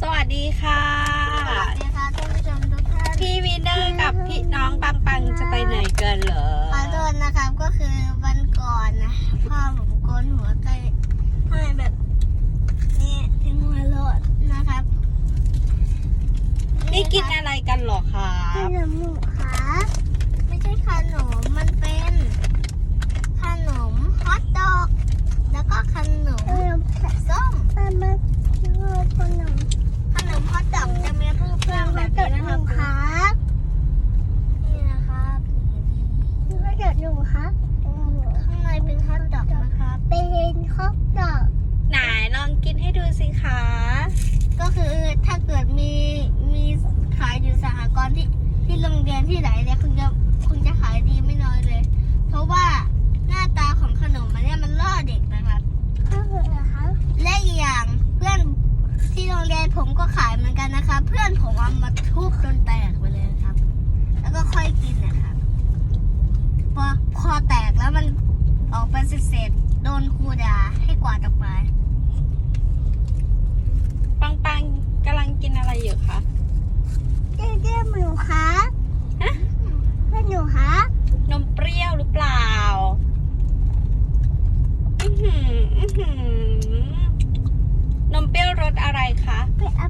สวัสดีค่ะ สวัสดีค่ะท่านผู้ชมทุกท่านพี่วินเนอร์กับพี่น้องปังปังจะไปไหนกันเหรอขอโทษนะครับก็คือวันก่อนนะพ่อผมโกนหัวใจให้แบบนี่ถึงหัวโลดนะครับ นี่กินอะไรกันเหรอคะ ขนมหมูครับไม่ใช่ขนมมันเป็นขนมฮอทดอก แล้วก็ขนมส้ม มันมาชอบขนม ขนมฮอทดอกจะมีรูปร่างแบบนี้นะครับ ครับ นี่นะครับ ไม่เดือดหนูครับ ข้างในเป็นฮอทดอกนะครับ เป็นข้าวดอก ไหนลองกินให้ ดูสิคะ ก็คือถ้าเกิดมีมีขายอยู่สหกรณ์ที่ที่โรงเรียนที่ไหนเนี่ยคุณจะคุณจะขายดีไม่น้อยเลย เพราะว่าหน้าตาของขนมมันเนี่ยมันล่อเด็กนะครับข้าวเหนียวครับและอีกอย่างเพื่อนที่โรงเรียนผมก็ขายเหมือนกันนะครับเพื่อนผมเอามาทุบจนแตกไปเลยครับ แล้วก็ค่อยกินนะครับพอพอแตกแล้วมันออกเป็นเศษๆโดนครูด่าให้กวาดออกไป ปังปังกำลังกินอะไรอยู่คะเจ๊เจ๊หนูครับเพื่อนหนูครับนมเปรี้ยวหรือเปล่าอื้อหืออื้อหือนมเปรี้ยวรสอะไรคะเป็นแอป